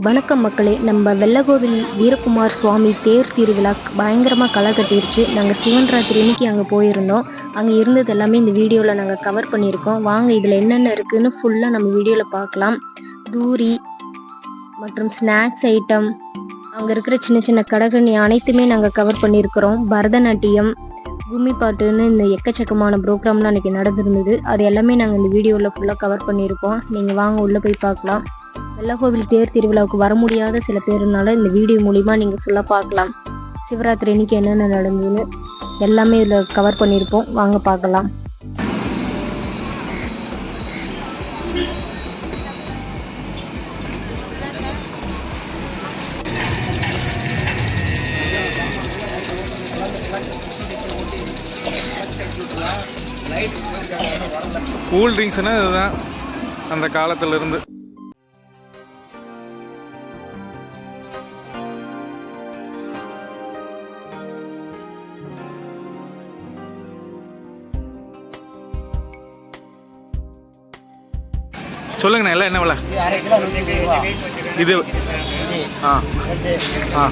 வணக்கம் மக்களே நம்ம வெள்ளகோவில் வீரகுமார் சுவாமி தேர் திருவிழா பயங்கரமாக களை கட்டிருச்சு. நாங்கள் சிவன் ராத்திரி இன்னைக்கு அங்கே போயிருந்தோம். அங்கே இருந்தது எல்லாமே இந்த வீடியோவில் நாங்கள் கவர் பண்ணியிருக்கோம். வாங்க இதில் என்னென்ன இருக்குதுன்னு ஃபுல்லாக நம்ம வீடியோவில் பார்க்கலாம். தூரி மற்றும் ஸ்நாக்ஸ் ஐட்டம் அங்கே இருக்கிற சின்ன சின்ன கடைகண்ணி அனைத்துமே நாங்கள் கவர் பண்ணியிருக்கிறோம். பரதநாட்டியம் கும்மி பாட்டுன்னு இந்த எக்கச்சக்கமான ப்ரோக்ராம்லாம் அன்றைக்கி நடந்திருந்தது. அது எல்லாமே நாங்கள் இந்த வீடியோவில் ஃபுல்லாக கவர் பண்ணியிருக்கோம். நீங்கள் வாங்க உள்ளே போய் பார்க்கலாம். வெள்ளக்கோவில் தேர் திருவிழாவுக்கு வர முடியாத சில பேருனால இந்த வீடியோ மூலிமா நீங்கள் ஃபுல்லாக பார்க்கலாம். சிவராத்திரி அன்னைக்கு என்னென்ன நடந்ததுன்னு எல்லாமே இதில் கவர் பண்ணியிருப்போம். வாங்க பார்க்கலாம். கூல் ட்ரிங்க்ஸ்னால் இதுதான். அந்த காலத்துல சொல்லுங்கண்ணா எல்லாம் என்ன விலை? இது ஆ. ஆ.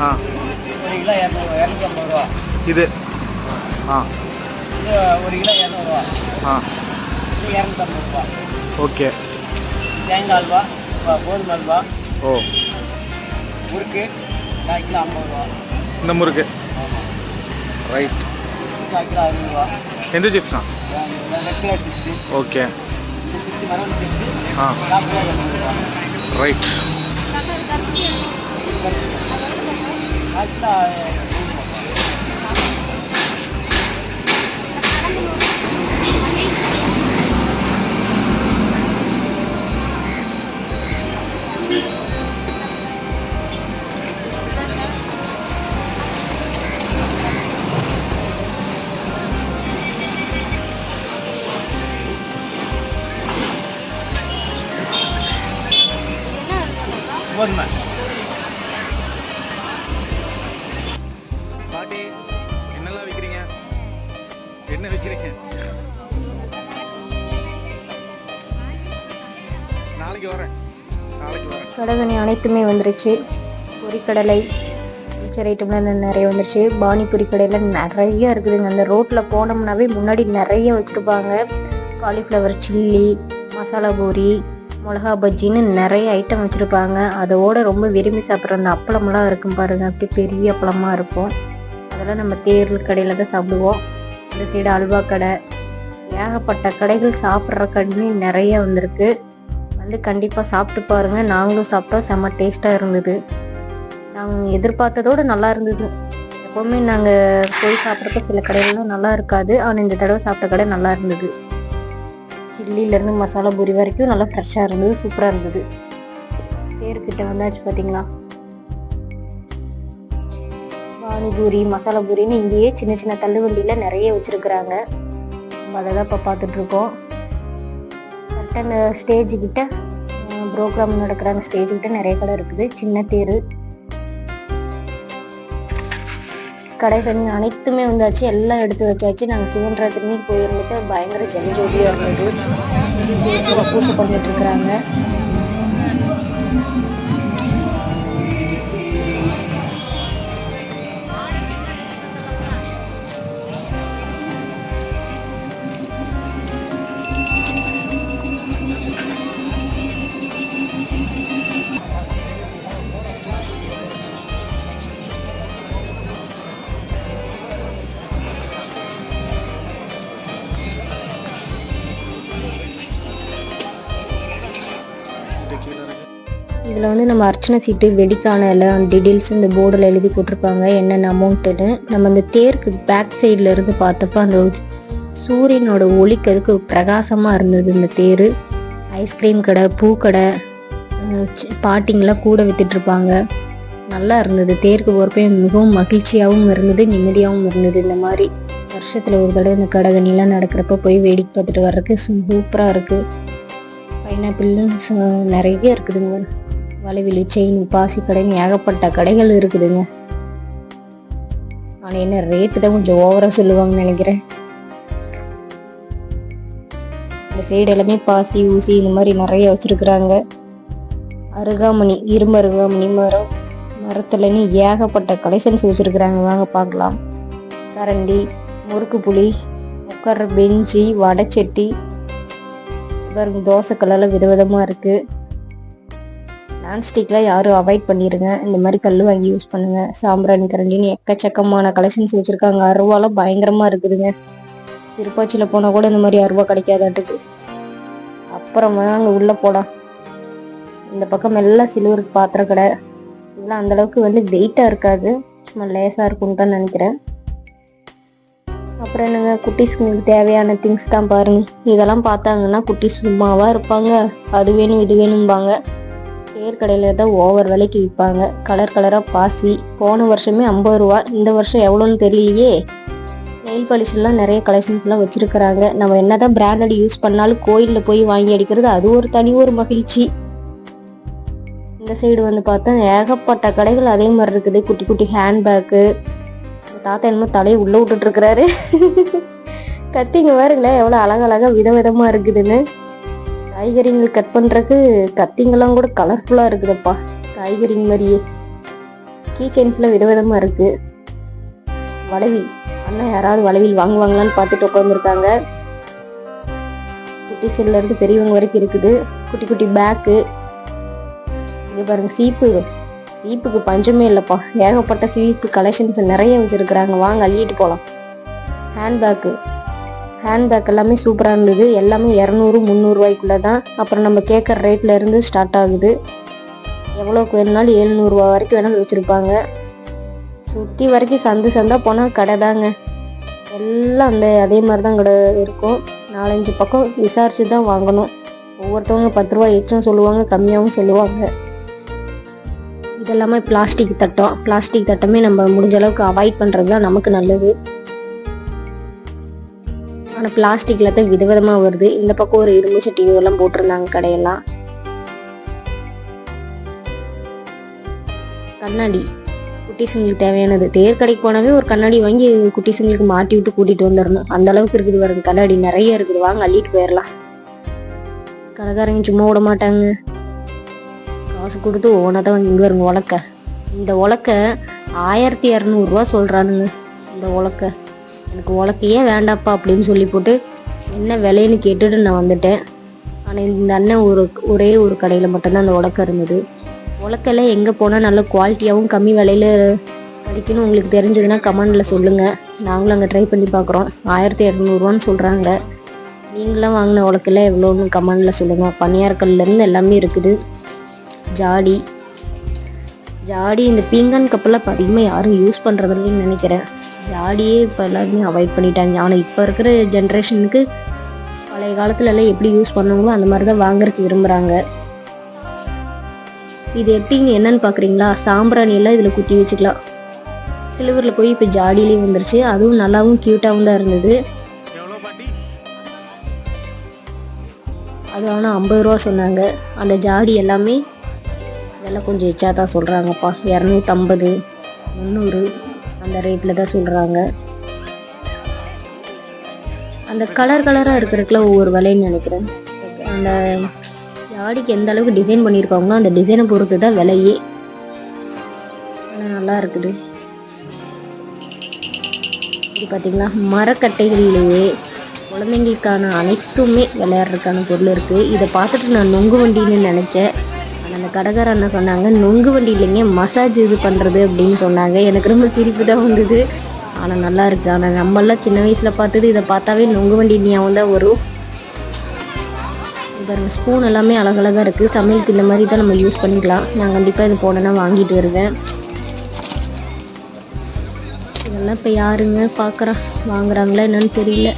ஆ. இது. ஆ. ஒரு கிலோ இரநூறுவா ஆ. ஓகே. தேங்காய் அல்வா கோதுமை அல்வா. ஓ. முறுக்கு கால் கிலோ ஐம்பது ரூபா. இந்த முறுக்கு. ரைட். சிப்ஸு கால் கிலோ அறுபது ரூபா. எந்த சிப்ஸ்ண்ணா? Red colour chips. ஓகே. இந்த கோதுமை பாட்டி என்னெல்லாம் விற்கிறீங்க என்ன விற்கிறீங்க நாளைக்கு வரேன். நாளைக்கு வரேன். கடகணி அனைத்துமே வந்துருச்சு. பொரிக்கடலை மிச்சர் ஐட்டம்லாம் நிறைய வந்துருச்சு. பானிபூரி கடையில் நிறைய இருக்குதுங்க. அந்த ரோட்டில் போனோம்னாவே முன்னாடி நிறைய வச்சுருப்பாங்க. காலிஃப்ளவர் சில்லி மசாலா பூரி மிளகா பஜ்ஜின்னு நிறைய ஐட்டம் வச்சுருப்பாங்க. அதோட ரொம்ப விரும்பி சாப்பிட்ற அந்த அப்பளம்லாம் இருக்கும் பாருங்க. அப்படி பெரிய அப்பளமாக இருக்கும். அதெல்லாம் நம்ம தேர் கடையில் தான் சாப்பிடுவோம். இந்த சைடு அல்வா கடை. ஏகப்பட்ட கடைகள் சாப்பிட்ற கடை நிறைய வந்திருக்கு. வந்து கண்டிப்பாக சாப்பிட்டு பாருங்க. நாங்களும் சாப்பிட்டோம் செம்ம டேஸ்ட்டாக இருந்தது. நாங்கள் எதிர்பார்த்ததோட நல்லா இருந்தது. எப்போவுமே நாங்கள் போய் சாப்பிட்றப்ப சில கடைகள்லாம் நல்லா இருக்காது. ஆனால் இந்த தடவை சாப்பிட்ட கடை நல்லா இருந்தது. சில்லிலேருந்து மசாலா பூரி வரைக்கும் நல்லா ஃப்ரெஷ்ஷாக இருந்தது சூப்பராக இருந்தது. பேர்கிட்ட வந்தாச்சு பார்த்தீங்களா பானிபூரி மசாலா பூரின்னு இங்கேயே சின்ன சின்ன தள்ளுவண்டியில் நிறைய வச்சுருக்குறாங்க. நம்ம அதை தான் இப்போ பார்த்துட்ருக்கோம் கரெக்டாக அந்த ஸ்டேஜ் கிட்ட ப்ரோக்ராம் நடக்கிற அந்த ஸ்டேஜ் கிட்ட நிறைய கடை இருக்குது. சின்ன தேர் கடை தண்ணி அனைத்துமே வந்தாச்சு எல்லாம் எடுத்து வச்சாச்சு. நாங்கள் சிவன் திரும்பி போயிருந்துட்டு பயங்கர ஜனஜோதியாக இருந்தது. பூசை பண்ணிட்டு இருக்கிறாங்க இதில் வந்து நம்ம அர்ச்சனை சீட்டு வெடிக்கான எல்லாம் டீட்டெயில்ஸ் இந்த போர்டில் எழுதி போட்டிருப்பாங்க என்னென்ன அமௌண்ட்டுன்னு நம்ம அந்த தேருக்கு பேக் சைடில் இருந்து பார்த்தப்ப அந்த சூரியனோட ஒளிக்கு அதுக்கு பிரகாசமாக இருந்தது இந்த தேர். ஐஸ்கிரீம் கடை பூக்கடை பாட்டிங்கெலாம் பாட்டிங்கெல்லாம் கூட விற்றுட்ருப்பாங்க நல்லா இருந்தது. தேருக்கு போகிறப்ப மிகவும் மகிழ்ச்சியாகவும் இருந்தது நிம்மதியாகவும் இருந்தது இந்த மாதிரி. வருஷத்தில் ஒரு தடவை இந்த கடகணிலாம் நடக்கிறப்ப போய் வேடிக்கை பார்த்துட்டு வர்றதுக்கு சூப்பராக இருக்குது பைனாப்பிள்னு நிறைய இருக்குதுங்க. வளைவிலு செயின் பாசி கடைன்னு ஏகப்பட்ட கடைகள் இருக்குதுங்க. ஆனால் என்ன ரேட்டு தான் கொஞ்சம் ஓவராக சொல்லுவாங்கன்னு நினைக்கிறேன். இந்த சைடு எல்லாமே பாசி ஊசி இந்த மாதிரி நிறைய வச்சிருக்கிறாங்க. அருகாமணி இரும்பு அருகாமணி மரம் மரத்துலன்னு ஏகப்பட்ட கலெக்ஷன்ஸ் வச்சுருக்குறாங்க. வாங்க பார்க்கலாம். கரண்டி முறுக்கு புளி உட்கார்ற பெஞ்சி வடைச்சட்டி பாருங்க தோசை கல்லில் விதவிதமாக இருக்குது நான்ஸ்டிக்லாம் யாரும் அவாய்ட் பண்ணிடுங்க இந்த மாதிரி கல் வாங்கி யூஸ் பண்ணுங்க. சாம்பிராணி கரண்டின்னு எக்கச்சக்கமான கலெக்ஷன்ஸ் வச்சுருக்காங்க. அருவாலாம் பயங்கரமாக இருக்குதுங்க. திருப்பாச்சியில் போனால் கூட இந்த மாதிரி அருவா கிடைக்காதாட்டுக்கு அப்புறமா அங்கே உள்ளே போலாம். இந்த பக்கம் எல்லாம் சில்வர் பாத்திர கடை. இதெல்லாம் அந்தளவுக்கு வந்து வெயிட்டாக இருக்காது. சும்மா லேசாக இருக்கும்னு தான் நினைக்கிறேன். அப்புறம் என்னங்க குட்டீஸ்க்கு தேவையான திங்ஸ் தான் பாருங்க. இதெல்லாம் பார்த்தாங்கன்னா குட்டீஸ் சும்மாவாக இருப்பாங்க. அது வேணும் இது வேணும்பாங்க. தேர் கடையில் தான் ஓவர் விலைக்கு விற்பாங்க. கலர் கலராக பாசி. போன வருஷமே ஐம்பது ரூபா. இந்த வருஷம் எவ்வளோன்னு தெரியலையே. நெயில் பாலிஷ் நிறைய கலெக்ஷன்ஸ்லாம் வச்சுருக்கிறாங்க. நம்ம என்ன தான் பிராண்டட் யூஸ் பண்ணாலும் கோயிலில் போய் வாங்கி அடிக்கிறது அது ஒரு தனி ஒரு மகிழ்ச்சி. இந்த சைடு வந்து பார்த்தா ஏகப்பட்ட கடைகள் அதே மாதிரி இருக்குது. குட்டி குட்டி ஹேண்ட்பேக்கு தாத்தா என்னமோ தலையை உள்ளே விட்டுட்டு இருக்கிறாரு. கத்திங்க பாருங்களேன் எவ்வளோ அழகழகா விதவிதமாக இருக்குதுன்னு. காய்கறிகள் கட் பண்றதுக்கு கத்திங்கெல்லாம் கூட கலர்ஃபுல்லாக இருக்குதுப்பா. காய்கறிங்க மாதிரியே. கீ செயின்ஸ்லாம் விதவிதமா இருக்குது வளவி அண்ணன் யாராவது வளவில் வாங்குவாங்களான்னு பார்த்துட்டு உட்காந்துருக்காங்க குட்டி செல்ல இருந்து பெரியவங்க வரைக்கும் இருக்குது. குட்டி குட்டி பேக்கு இங்கே பாருங்கள் சீப்பு. சீப்புக்கு பஞ்சமே இல்லைப்பா. ஏகப்பட்ட சீப்பு கலெக்ஷன்ஸ் நிறைய வச்சிருக்கிறாங்க. வாங்க அள்ளிட்டு போகலாம் ஹேண்ட்பேக்கு ஹேண்ட்பேக் எல்லாமே சூப்பராக இருந்தது. எல்லாமே இரநூறு முந்நூறுரூவாய்க்குள்ளே தான் அப்புறம் நம்ம கேட்குற ரேட்லேருந்து ஸ்டார்ட் ஆகுது. எவ்வளோக்கு வேணுனாலும் எழுநூறுவா வரைக்கும் வேணாலும் வச்சுருப்பாங்க. சுற்றி வரைக்கும் சந்து சந்தா போனால் கடை தாங்க. எல்லாம் அந்த அதே மாதிரி தான் கடை இருக்கும். நாலஞ்சு பக்கம் விசாரித்து தான் வாங்கணும். ஒவ்வொருத்தவங்க பத்து ரூபா எச்சும் சொல்லுவாங்க கம்மியாகவும் சொல்லுவாங்க. இதெல்லாமே பிளாஸ்டிக் தட்டம். பிளாஸ்டிக் தட்டமே நம்ம முடிஞ்ச அளவுக்கு அவாய்ட் பண்ணுறது தான் நமக்கு நல்லது. ஆனால் பிளாஸ்டிக்கில் தான் விதவிதமாக வருது. இந்த பக்கம் ஒரு இரும்பு சட்டியெல்லாம் போட்டிருந்தாங்க கடையெல்லாம். கண்ணாடி. குட்டிசுங்களுக்கு தேவையானது. தேர் கடைக்கு போனாவே ஒரு கண்ணாடி வாங்கி குட்டிசுங்களுக்கு மாட்டி விட்டு கூட்டிகிட்டு வந்துடணும். அந்த அளவுக்கு இருக்குது வருது கண்ணாடி நிறைய இருக்குது. வாங்க அள்ளிட்டு போயிடலாம் கடைக்காரங்க சும்மா விட மாட்டாங்க. காசு கொடுத்து ஓனாக தான் வாங்கி வருங்க உலக்க. இந்த உலக்க ஆயிரத்தி இரநூறுவா சொல்கிறானுங்க இந்த உலக்க. எனக்கு உலக்கையே வேண்டாப்பா அப்படின்னு சொல்லி போட்டு என்ன விலைன்னு கேட்டுட்டு நான் வந்துட்டேன். ஆனால் இந்த அண்ணன் ஒரு ஒரே ஒரு கடையில் மட்டும்தான் அந்த உலக்க இருந்தது. உலக்கெல்லாம் எங்கே போனால் நல்ல குவாலிட்டியாகவும் கம்மி விலையில கிடைக்குன்னு உங்களுக்கு தெரிஞ்சதுன்னா கமெண்டில் சொல்லுங்கள் நாங்களும் அங்கே ட்ரை பண்ணி பார்க்குறோம். ஆயிரத்தி இரநூறுவான்னு சொல்கிறாங்க நீங்களாம் வாங்கின உலக்கெல்லாம் எவ்வளோன்னு கமெண்டில் சொல்லுங்கள் பனியார்கல்லேருந்து எல்லாமே இருக்குது. ஜாடி. ஜாடி இந்த பீங்கான் கப்பெல்லாம் இப்போ அதிகமாக யாரும் யூஸ் பண்ணுறதில்லன்னு நினைக்கிறேன். ஜாடியே இப்போ எல்லாருமே அவாய்ட் பண்ணிட்டாங்க. ஆனால் இப்போ இருக்கிற ஜென்ரேஷனுக்கு பழைய காலத்துலலாம் எப்படி யூஸ் பண்ணுவாங்களோ அந்த மாதிரி தான் வாங்குறதுக்கு விரும்புகிறாங்க இது எப்படிங்க என்னன்னு பார்க்குறீங்களா சாம்பிராணி எல்லாம் இதில் குத்தி வச்சுக்கலாம். சிலுவரில் போய் இப்போ ஜாடியிலேயே வந்துருச்சு. அதுவும் நல்லாவும் க்யூட்டாகவும் தான் இருந்தது. அது ஆனால் ஐம்பது ரூபா சொன்னாங்க. அந்த ஜாடி எல்லாமே இதெல்லாம் கொஞ்சம் எச்சா தான் சொல்கிறாங்கப்பா இரநூத்தம்பது முந்நூறு அந்த ரேட்டில் தான் சொல்கிறாங்க அந்த கலர் கலராக இருக்கிறதுக்குலாம் ஒவ்வொரு விலைன்னு நினைக்கிறேன். அந்த ஜாடிக்கு எந்த அளவுக்கு டிசைன் பண்ணியிருக்காங்களோ அந்த டிசைனை பொறுத்து தான் விலையே. நல்லா இருக்குது. இது பார்த்தீங்களா மரக்கட்டைகள்லேயே குழந்தைங்களுக்கான அனைத்துமே விளையாடுறதுக்கான பொருள் இருக்குது இதை பார்த்துட்டு நான் நொங்கு வண்டின்னு நினச்சேன். ஆனால் அண்ணன் சொன்னாங்க நொங்கு வண்டி இல்லைங்க மசாஜ் இது பண்ணுறது அப்படின்னு சொன்னாங்க. எனக்கு ரொம்ப சிரிப்பு தான் வந்தது. ஆனால் நல்லா இருக்கு. ஆனால் நம்மளாம் சின்ன வயசில் பார்த்தது இதை பார்த்தாவே நொங்கு வண்டி ஞாபகம் தான் வரும். பாருங்க ஸ்பூன் எல்லாமே அழகழகாக இருக்குது சமையலுக்கு இந்த மாதிரி தான் நம்ம யூஸ் பண்ணிக்கலாம். நான் கண்டிப்பாக இது போனேன்னா வாங்கிட்டு வருவேன். இதெல்லாம் இப்போ யாருங்க பார்க்குறா வாங்குறாங்களா என்னன்னு தெரியல.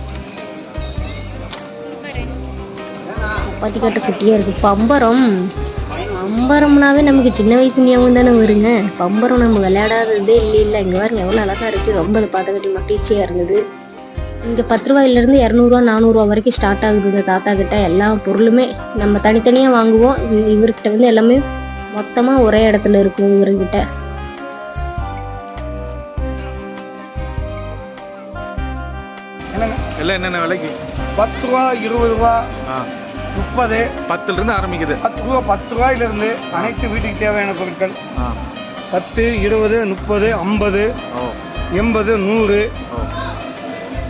சப்பாத்தி கட்ட குட்டியாக இருக்குது பம்பரம். பம்பரம்னாவே நமக்கு சின்ன வயசு ஞாபகம் தானே வருங்க. பம்பரம் நம்ம விளையாடாததே இல்லை இல்லை. இங்கே பாருங்க எவ்வளோ அழகாக இருக்குது ரொம்ப அதை பார்த்துக்கிட்டு மகிழ்ச்சியாக இருந்தது. இங்கே பத்து ரூபாயிலேருந்து இரநூறுவா நானூறுரூவா வரைக்கும் ஸ்டார்ட் ஆகுது. இந்த தாத்தா கிட்ட எல்லா பொருளுமே நம்ம தனித்தனியாக வாங்குவோம். இவர்கிட்ட வந்து எல்லாமே மொத்தமாக ஒரே இடத்துல இருக்கும் இவர்கிட்ட. என்னங்க? எல்லாம் என்னென்ன விலைக்கு? பத்து ரூபா இருபது ரூபா. முப்பது. பத்துலேருந்து ஆரம்பிக்குது. பத்து ரூபா பத்து ரூபாயிலிருந்து அனைத்து வீட்டுக்கு தேவையான பொருட்கள். பத்து இருபது முப்பது ஐம்பது எண்பது நூறு ஓ.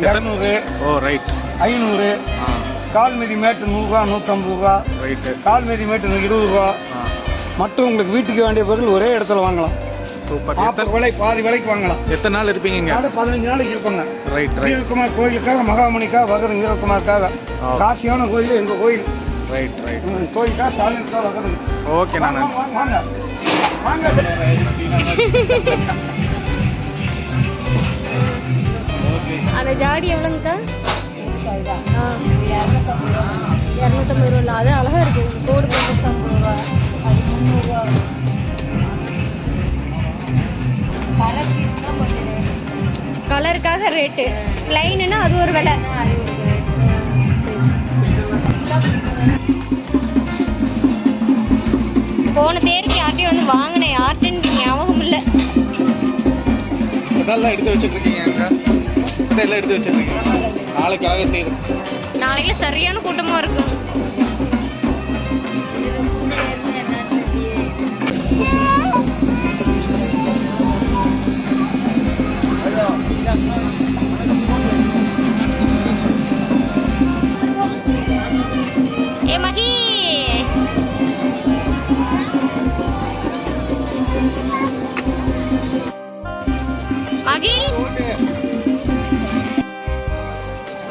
இரநூறு ஓ ரைட். ஐநூறு கால் மிதி மேட்டு நூறுரூவா நூற்றம்பது ரூபா ரைட்டு. கால் மிதி மேட்டு இருபது ரூபா. மற்றும் உங்களுக்கு வீட்டுக்கு வேண்டிய பொருள் ஒரே இடத்துல வாங்கலாம். சூப்பர். நாற்பது விலை பாதி விலைக்கு வாங்கலாம். எத்தனை நாள் இருப்பீங்க பதினஞ்சு நாளைக்கு இருப்பாங்க. ரைட் ரைட் வீரகுமார் கோயிலுக்காக மகாமணிக்காக வகரம் வீரகுமாருக்காக. காசியான கோயில் எங்கள் கோயில். ரைட் ரைட் கோயிலுக்காக சாலினுக்காக வகரம் ஓகே நான். வாங்க வாங்க. அந்த ஜாடி எவ்வளோங்கக்கா? இரநூத்தம்பது ரூபா. அது அழகா இருக்கு. கோடு போட்டு கலருக்காக ரேட்டு லைனுன்னா அது ஒரு விலை. போன தேருக்கு யார்ட்டையும் வந்து வாங்கினேன் யார்ட்டுன்னு ஞாபகம் இல்லை. இதெல்லாம் எடுத்து வச்சுட்டு இருக்கீங்க அக்கா இதெல்லாம் எடுத்து வச்சிருக்கீங்க. நாளைக்காக செய்யுது நாளைக்கு சரியான கூட்டமாக இருக்கும்.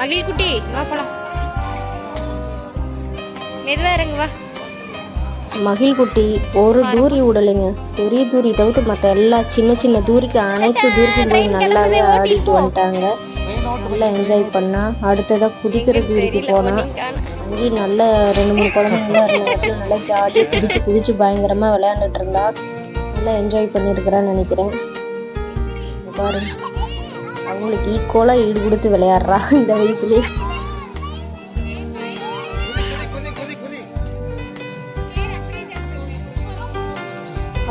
மகிழ் குட்டி வா போலாம். மெதுவா இறங்கு வா. மகிழ் குட்டி ஒரு தூரி விடலைங்க பெரிய தூரி தவிர்த்து மற்ற எல்லா சின்ன சின்ன தூரிக்கு அனைத்து தூரிக்கும் போய் நல்லாவே ஆடிட்டு வந்துட்டாங்க. நல்லா என்ஜாய் பண்ணா. அடுத்ததா குதிக்கிற தூரிக்கு போனா. அங்கேயும் நல்ல ரெண்டு மூணு குழந்தைங்களாம் இருந்தாங்க நல்லா ஜாலியாக குதிச்சு குதிச்சு பயங்கரமா விளையாண்டுட்டு இருந்தா. நல்லா என்ஜாய் பண்ணியிருக்கிறான்னு நினைக்கிறேன். இங்க பாரு அவங்களுக்கு ஈக்குவலாக ஈடு கொடுத்து விளையாடுறா இந்த வயசுலேயே.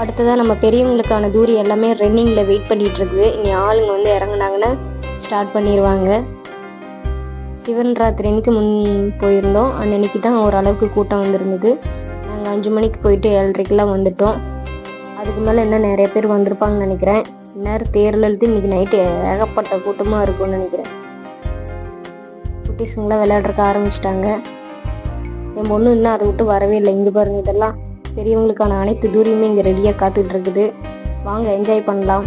அடுத்ததாக நம்ம பெரியவங்களுக்கான தூரி எல்லாமே ரன்னிங்கில் வெயிட் பண்ணிகிட்ருக்குது இருக்குது இனி ஆளுங்க வந்து இறங்குனாங்கன்னா ஸ்டார்ட் பண்ணிடுவாங்க சிவன் ராத்திரி அன்னைக்கு முன் போயிருந்தோம். அன்னன்னைக்கு தான் ஓரளவுக்கு கூட்டம் வந்திருந்தது. நாங்கள் அஞ்சு மணிக்கு போயிட்டு ஏழரைக்கெல்லாம் வந்துட்டோம். அதுக்கு மேலே இன்னும் நிறைய பேர் வந்திருப்பாங்கன்னு நினைக்கிறேன். இந்நேரம் தேரில் இன்னைக்கு நைட்டு ஏகப்பட்ட கூட்டமாக இருக்கும்னு நினைக்கிறேன். குட்டீஸுங்களாம் விளையாடுறக்க ஆரம்பிச்சிட்டாங்க. என் பொண்ணு இன்னும் அதை விட்டு வரவே இல்லை. இங்கே பாருங்க இதெல்லாம் பெரியவங்களுக்கான அனைத்து தூரியுமே இங்கே ரெடியாக காத்துட்டு இருக்குது. வாங்க என்ஜாய் பண்ணலாம்.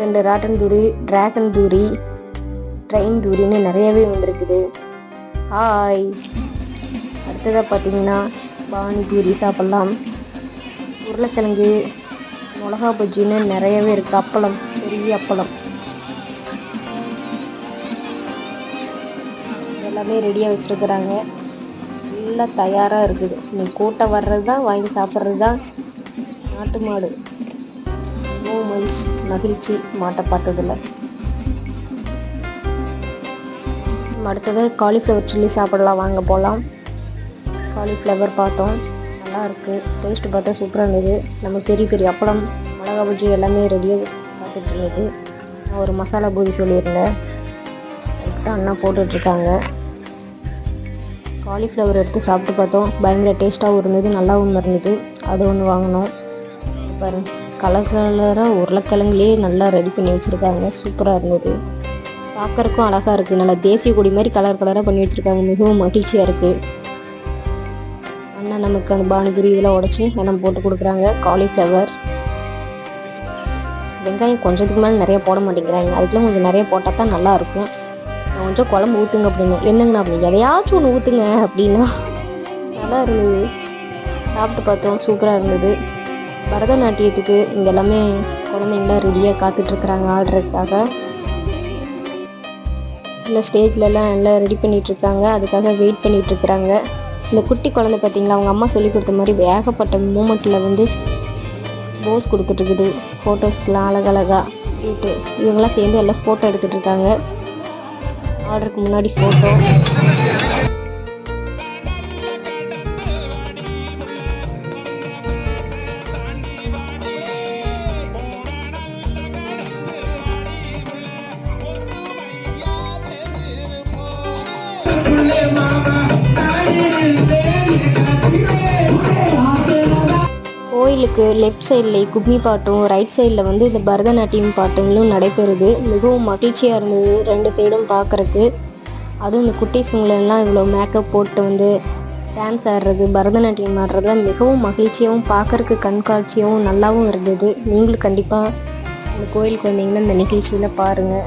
ரெண்டு ராட்டன் தூரி டிராகன் தூரி ட்ரெயின் தூரின்னு நிறையவே வந்திருக்குது. ஹாய் அடுத்ததாக பார்த்தீங்கன்னா பானிபூரி சாப்பிட்லாம். உருளைக்கிழங்கு மிளகா பஜ்ஜின்னு நிறையவே இருக்குது அப்பளம் பெரிய அப்பளம். எல்லாமே ரெடியாக வச்சுருக்குறாங்க. எல்லாம் தயாராக இருக்குது. நீ கூட்டம் வர்றது தான் வாங்கி சாப்பிட்றது தான் நாட்டு மாடு. ரொம்ப மகிழ்ச்சி மகிழ்ச்சி. மாட்டை பார்த்ததில்ல அடுத்தது காலிஃப்ளவர் சில்லி சாப்பிடலாம். வாங்க போகலாம் காலிஃப்ளவர் பார்த்தோம். நல்லாயிருக்கு. டேஸ்ட்டு டேஸ்ட் பார்த்தா சூப்பராக இருந்தது. நம்ம பெரிய பெரிய அப்பளம் மிளகா பஜ்ஜி எல்லாமே ரெடியாக பார்த்துட்டு இருந்தது. நான் ஒரு மசாலா பூரி சொல்லியிருந்தேன். கரெக்டாக அண்ணா போட்டுட்ருக்காங்க காலிஃப்ளவர் எடுத்து சாப்பிட்டு பார்த்தோம். பயங்கர டேஸ்ட்டாகவும் இருந்தது நல்லாவும் இருந்தது. அது ஒன்று வாங்கினோம். பாருங்க கலர் கலராக உருளைக்கிழங்குலேயே நல்லா ரெடி பண்ணி வச்சுருக்காங்க. சூப்பராக இருந்தது. பார்க்குறக்கும் அழகாக இருக்குது நல்லா தேசிய கொடி மாதிரி கலர் கலராக பண்ணி வச்சுருக்காங்க. மிகவும் மகிழ்ச்சியாக இருக்குது நமக்கு அந்த பானிபூரி இதெல்லாம் உடச்சி எண்ணம் போட்டு கொடுக்குறாங்க. காலிஃப்ளவர் வெங்காயம் கொஞ்சத்துக்கு மேலே நிறைய போட மாட்டேங்கிறாங்க. அதுக்கெல்லாம் கொஞ்சம் நிறைய போட்டால் தான் நல்லாயிருக்கும் நான் கொஞ்சம் குழம்பு ஊற்றுங்க அப்படின்னு. என்னங்கண்ணா அப்படி எதையாச்சும் ஒன்று ஊற்றுங்க அப்படின்னா. நல்லா இருந்தது. சாப்பிட்டு பார்த்தோம். சூப்பராக இருந்தது. பரதநாட்டியத்துக்கு இங்கே எல்லாமே குழந்தைங்களாம் ரெடியாக காத்துட்ருக்குறாங்க ஆடுறதுக்காக. இல்லை ஸ்டேஜ்லலாம் எல்லாம் ரெடி பண்ணிகிட்ருக்காங்க அதுக்காக வெயிட் பண்ணிகிட்ருக்குறாங்க இந்த குட்டி குழந்தை பார்த்தீங்களா அவங்க அம்மா சொல்லி கொடுத்த மாதிரி ஏகப்பட்ட மூமெண்ட்டில் வந்து போஸ் கொடுத்துட்ருக்குது ஃபோட்டோஸ்க்கெலாம் அழகழகா வீட்டு இவங்கெல்லாம் சேர்ந்து எல்லாம் ஃபோட்டோ எடுத்துகிட்டு இருக்காங்க. ஆர்டருக்கு முன்னாடி ஃபோட்டோ கோயிலுக்கு லெஃப்ட் சைடில் கும்மி பாட்டும் ரைட் சைடில் வந்து இந்த பரதநாட்டியம் பாட்டுங்களும் நடைபெறுது. மிகவும் மகிழ்ச்சியாக இருந்தது ரெண்டு சைடும் பார்க்குறக்கு அதுவும் இந்த குட்டீஸுங்களெல்லாம் இவ்வளோ மேக்கப் போட்டு வந்து டான்ஸ் ஆடுறது பரதநாட்டியம் ஆடுறதுல மிகவும் மகிழ்ச்சியாகவும் பார்க்கறக்கு கண்காட்சியாகவும் நல்லாவும் இருந்தது. நீங்களும் கண்டிப்பாக இந்த கோயிலுக்கு வந்தீங்கன்னா இந்த நிகழ்ச்சியில் பாருங்கள்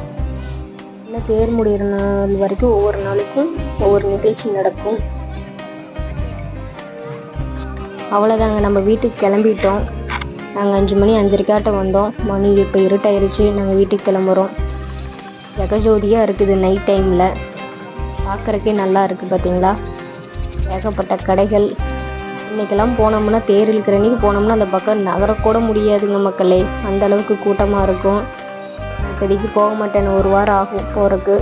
இன்னும் தேர் முடிகிற நாள் வரைக்கும் ஒவ்வொரு நாளுக்கும் ஒவ்வொரு நிகழ்ச்சி நடக்கும். அவ்வளோதாங்க நம்ம வீட்டுக்கு கிளம்பிட்டோம். நாங்கள் அஞ்சு மணி அஞ்சரைக்காட்ட வந்தோம். மணி இப்போ இருட்டாயிருச்சு. நாங்கள் வீட்டுக்கு கிளம்புறோம். ஜெகஜோதியாக இருக்குது நைட் டைமில் பார்க்குறக்கே நல்லா இருக்குது பார்த்தீங்களா ஏகப்பட்ட கடைகள். இன்றைக்கெல்லாம் போனோம்னா தேர் இழுக்கிற அன்றைக்கி போனோம்னா அந்த பக்கம் நகரக்கூட முடியாதுங்க மக்களே. அந்த அளவுக்கு கூட்டமாக இருக்கும். இப்போதைக்கு போக மாட்டேன் ஒரு வாரம் ஆகும் போகிறக்கு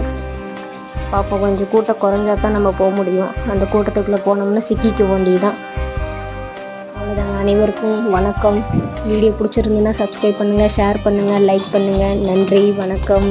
பாப்போம் கொஞ்சம் கூட்டம் குறைஞ்சா தான் நம்ம போக முடியும். அந்த கூட்டத்துக்குள்ளே போனோம்னா சிக்கிக்க வேண்டியதான் அனைவருக்கும் வணக்கம். வீடியோ பிடிச்சிருந்துன்னா சப்ஸ்கிரைப் பண்ணுங்கள் ஷேர் பண்ணுங்கள் லைக் பண்ணுங்கள் நன்றி வணக்கம்.